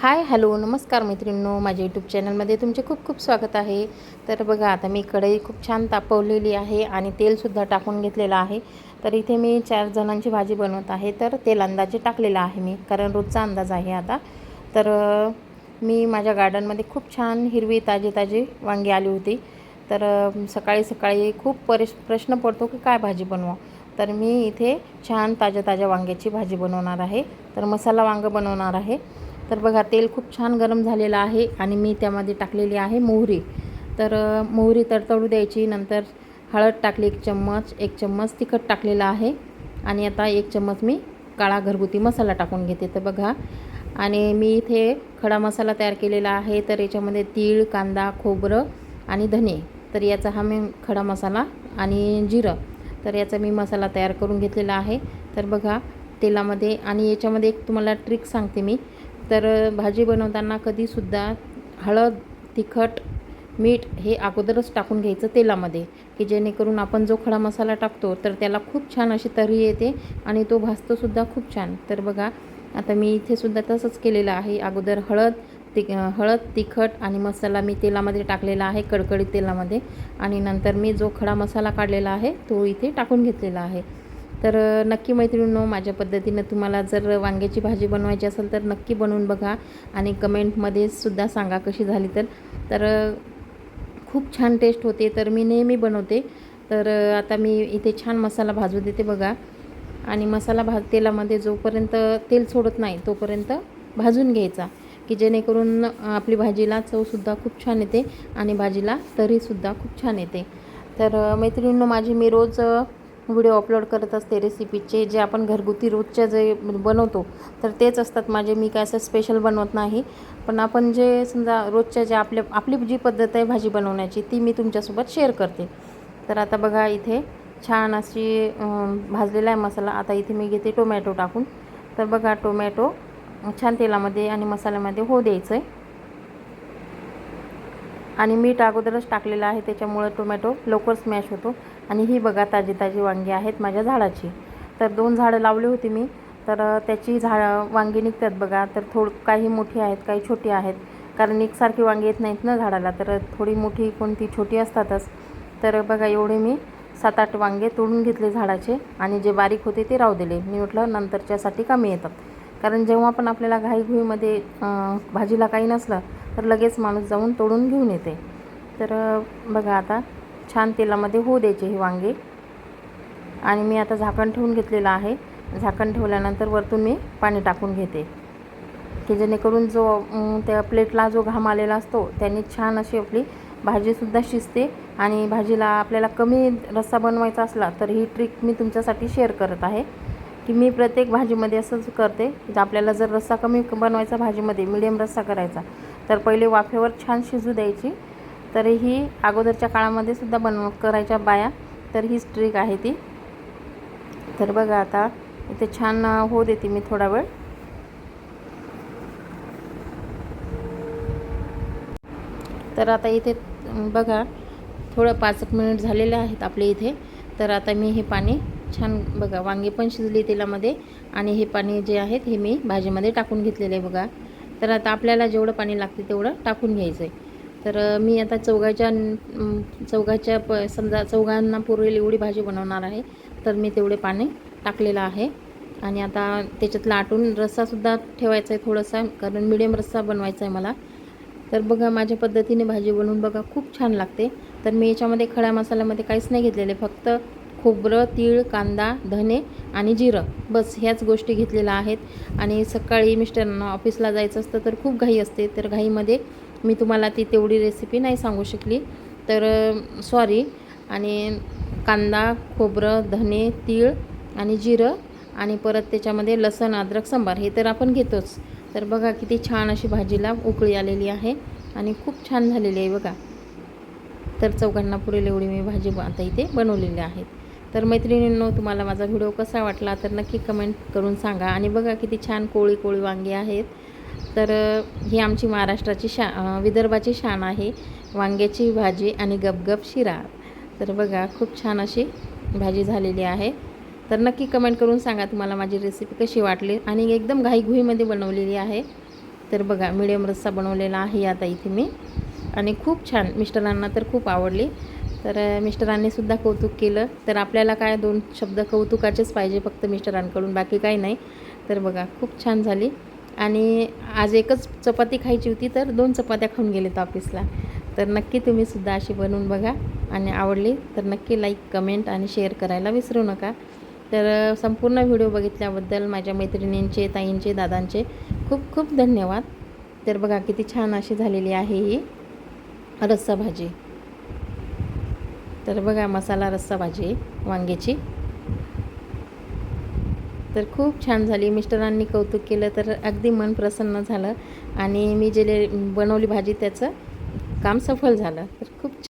Hi hello नमस्कार मैत्रिणींनो. माझ्या यूट्यूब चॅनलमध्ये तुमचे खूप खूप स्वागत आहे. तर बघा आता मी कढई खूप छान तापवलेली आहे आणि तेलसुद्धा टाकून घेतलेलं आहे. तर इथे मी चार जणांची भाजी बनवत आहे. तर तेल अंदाजे टाकलेलं आहे मी कारण रोजचा अंदाज आहे आता. तर मी माझ्या गार्डनमध्ये खूप छान हिरवी ताजी ताजी वांगी आली होती. तर सकाळी सकाळी खूप परिश प्रश्न पडतो की काय भाजी बनवा तर मी इथे छान ताज्या ताज्या वांग्याची भाजी बनवणार आहे. तर मसाला वांगं बनवणार आहे. तर बघा तेल खूप छान गरम झालेलं आहे आणि मी त्यामध्ये टाकलेली आहे मोहरी. तर मोहरी तडतडू द्यायची नंतर हळद टाकली एक चम्मच एक चम्मच तिखट टाकलेलं आहे. आणि आता एक चम्मच मी काळा घरगुती मसाला टाकून घेते. तर बघा आणि मी इथे खडा मसाला तयार केलेला आहे. तर याच्यामध्ये तीळ कांदा खोबरं आणि धने. तर याचा हा मी खडा मसाला आणि जिरं. तर याचा मी मसाला तयार करून घेतलेला आहे. तर बघा तेलामध्ये आणि याच्यामध्ये एक तुम्हाला ट्रिक सांगते मी. तर भाजी बनवताना कधीसुद्धा हळद तिखट मीठ हे अगोदरच टाकून घ्यायचं तेलामध्ये की जेणेकरून आपण जो खडा मसाला टाकतो तर त्याला खूप छान अशी तर्री येते आणि तो भाजतोसुद्धा खूप छान. तर बघा आता मी इथेसुद्धा तसंच केलेलं आहे. अगोदर हळद ति हळद तिखट आणि मसाला मी तेलामध्ये टाकलेला आहे कडकडीत तेलामध्ये. आणि नंतर मी जो खडा मसाला काढलेला आहे तो इथे टाकून घेतलेला आहे. तर नक्की मैत्रिणींनो माझ्या पद्धतीनं तुम्हाला जर वांग्याची भाजी बनवायची असेल तर नक्की बनवून बघा आणि कमेंटमध्ये सुद्धा सांगा कशी झाली तर. तर खूप छान टेस्ट होते तर मी नेहमी बनवते. तर आता मी इथे छान मसाला भाजू देते बघा. आणि मसाला भाज तेलामध्ये जोपर्यंत तेल सोडत नाही तोपर्यंत भाजून घ्यायचा. की जेणेकरून आपली भाजीला चवसुद्धा खूप छान येते आणि भाजीला तरीसुद्धा खूप छान येते. तर मैत्रिणींनो माझी मी रोज व्हिडिओ अपलोड करत असते रेसिपीचे जे आपण घरगुती रोजच्या जे बनवतो तर तेच असतात माझे. मी काय असं स्पेशल बनवत नाही. पण आपण जे समजा रोजच्या जे आपल्या आपली जी पद्धत आहे भाजी बनवण्याची ती मी तुमच्यासोबत शेअर करते. तर आता बघा इथे छान अशी भाजलेला आहे मसाला. आता इथे मी घेते टोमॅटो टाकून. तर बघा टोमॅटो छान तेलामध्ये आणि मसाल्यामध्ये हो द्यायचं आहे आणि मीठ अगोदरच टाकलेलं आहे त्याच्यामुळं टोमॅटो लवकर स्मॅश होतो. आणि ही बघा ताजी ताजी वांगी आहेत माझ्या झाडाची. तर दोन झाडं लावली होती मी. तर त्याची झाडं वांगी निघतात बघा. तर थोड काही मोठी आहेत काही छोटी आहेत. कारण एकसारखी वांगी येत नाहीत ना झाडाला. तर थोडी मोठी कोणती छोटी असतातच. तर बघा एवढे मी सात आठ वांगे तोडून घेतले झाडाचे. आणि जे बारीक होते ते राहू दिले. मी म्हटलं नंतरच्यासाठी कमी येतात. कारण जेव्हा पण आपल्याला घाईघुईमध्ये भाजीला काही नसलं तर लगेच माणूस जाऊन तोडून घेऊन येते. तर बघा आता छान तेलामध्ये होऊ द्यायचे हे वांगे. आणि मी आता झाकण ठेवून घेतलेलं आहे. झाकण ठेवल्यानंतर वरतून मी पाणी टाकून घेते. की जेणेकरून जो त्या प्लेटला जो घाम आलेला असतो त्यांनी छान अशी आपली भाजीसुद्धा शिजते. आणि भाजीला आपल्याला कमी रस्सा बनवायचा असला तर ही ट्रिक मी तुमच्यासाठी शेअर करत आहे. की मी प्रत्येक भाजीमध्ये असंच करते की आपल्याला जर रस्सा कमी बनवायचा भाजीमध्ये मिडियम रस्सा करायचा तर पहिले वाफेवर छान शिजू द्यायची. तर ही अगोदरच्या काळामध्ये सुद्धा बनव करायच्या बाया तर हीच ट्रिक आहे ती. तर बघा आता इथे छान होऊ देते मी थोडा वेळ. तर आता इथे बघा थोडं पाच एक मिनिट झालेले आहेत आपले इथे. तर आता मी हे पाणी छान बघा वांगे पण शिजली तेलामध्ये. आणि हे पाणी जे आहेत हे मी भाजीमध्ये टाकून घेतलेलं आहे बघा. तर आता आपल्याला जेवढं पाणी लागते तेवढं टाकून घ्यायचं आहे. तर मी आता चौघाच्या चौघाच्या प समजा चौघांना पुरेल एवढी भाजी बनवणार आहे. तर मी तेवढे पाणी टाकलेलं आहे. आणि आता त्याच्यात लाटून रस्सासुद्धा ठेवायचा आहे थोडासा कारण मिडियम रस्सा बनवायचा आहे मला. तर बघा माझ्या पद्धतीने भाजी बनवून बघा खूप छान लागते. तर मी याच्यामध्ये खड्या मसाल्यामध्ये काहीच नाही घेतलेले फक्त खोबरं तीळ कांदा धने आणि जिरं. बस ह्याच गोष्टी घेतलेल्या आहेत. आणि सकाळी मिस्टरांना ऑफिसला जायचं असतं तर खूप घाई असते. तर घाईमध्ये मी तुम्हाला ती तेवढी रेसिपी नाही सांगू शकली. तर सॉरी आणि कांदा खोबरं धने तीळ आणि जिरं आणि परत त्याच्यामध्ये लसण अद्रक सांबार हे तर आपण घेतोच. तर बघा किती छान अशी भाजीला उकळी आलेली आहे आणि खूप छान झालेली आहे बघा. तर चौघांना पुरेल एवढी मी भाजी आता इथे बनवलेली आहे. तर मैत्रिणींनो तुम्हाला माझा व्हिडिओ कसा वाटला तर नक्की कमेंट करून सांगा. आणि बघा किती छान कोळी कोळी वांगी आहेत. तर ही आमची महाराष्ट्राची शा विदर्भाची शान आहे. वांग्याची भाजी आणि गपगप शिरा. तर बघा खूप छान अशी भाजी झालेली आहे. तर नक्की कमेंट करून सांगा तुम्हाला माझी रेसिपी कशी वाटली. आणि एकदम घाईघुईमध्ये बनवलेली आहे. तर बघा मिडियम रस्सा बनवलेला आहे आता इथे मी. आणि खूप छान मिस्टरांना तर खूप आवडली. तर मिस्टरांनीसुद्धा मिस्टरांनी सुद्धा कौतुक केलं. तर आपल्याला काय दोन शब्द कौतुकाचेच पाहिजे फक्त मिस्टरांकडून बाकी काही नाही. तर बघा खूप छान झाली. आणि आज एकच चपाती खायची होती तर दोन चपात्या खाऊन गेलेत ऑफिसला. तर नक्की तुम्ही सुद्धा अशी बनवून बघा. आणि आवडली तर नक्की लाईक कमेंट आणि शेअर करायला विसरू नका. तर संपूर्ण व्हिडिओ बघितल्याबद्दल माझ्या मैत्रिणींचे ताईंचे दादांचे खूप खूप धन्यवाद. तर बघा किती छान अशी झालेली आहे ही रस्सा भाजी तर बघा मसाला रस्सा भाजी वांग्याची. तर खूप छान झाली. मिस्टरांनी कौतुक केलं तर अगदी मन प्रसन्न झालं. आणि मी जे ले- बनवली भाजी त्याचं काम सफल झालं. तर खूप